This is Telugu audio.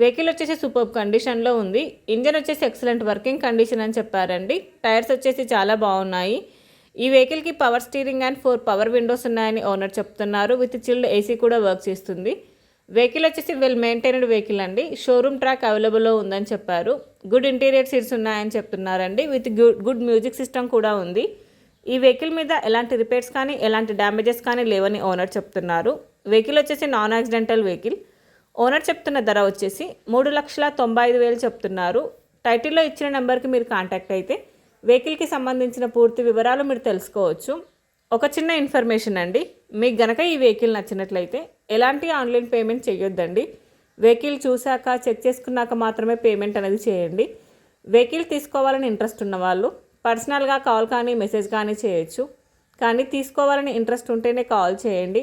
వెహికల్ వచ్చేసి సూపర్ కండిషన్లో ఉంది. ఇంజన్ వచ్చేసి ఎక్సలెంట్ వర్కింగ్ కండిషన్ అని చెప్పారండి. టైర్స్ వచ్చేసి చాలా బాగున్నాయి. ఈ వెహికల్కి power steering and four power windows ఉన్నాయని ఓనర్ చెప్తున్నారు. విత్ చిల్డ్ ఏసీ కూడా వర్క్ చేస్తుంది. వెహికల్ వచ్చేసి వెల్ మెయింటైన్డ్ వెహికల్ అండి. షోరూమ్ ట్రాక్ అవైలబుల్లో ఉందని చెప్పారు. గుడ్ ఇంటీరియర్ సీట్స్ ఉన్నాయని చెప్తున్నారండి. With good good music system కూడా ఉంది. ఈ వెహికల్ మీద ఎలాంటి రిపేర్స్ కానీ ఎలాంటి డ్యామేజెస్ కానీ లేవని ఓనర్ చెప్తున్నారు. వెహికల్ వచ్చేసి నాన్ యాక్సిడెంటల్ వెహికల్ ఓనర్ చెప్తున్న ధర వచ్చేసి మూడు లక్షల తొంభై ఐదు వేలు చెప్తున్నారు. టైటిల్లో ఇచ్చిన నెంబర్కి మీరు కాంటాక్ట్ అయితే వెహికల్కి సంబంధించిన పూర్తి వివరాలు మీరు తెలుసుకోవచ్చు. ఒక చిన్న ఇన్ఫర్మేషన్ అండి మీకు గనక ఈ వెహికల్ నచ్చినట్లయితే ఎలాంటి ఆన్లైన్ పేమెంట్ చేయొద్దండి. వెహికల్ చూశాక చెక్ చేసుకున్నాక మాత్రమే పేమెంట్ అనేది చేయండి. వెహికల్ తీసుకోవాలని ఇంట్రెస్ట్ ఉన్న వాళ్ళు పర్సనల్గా కాల్ కానీ మెసేజ్ కానీ చేయొచ్చు. కానీ తీసుకోవాలని ఇంట్రెస్ట్ ఉంటేనే కాల్ చేయండి.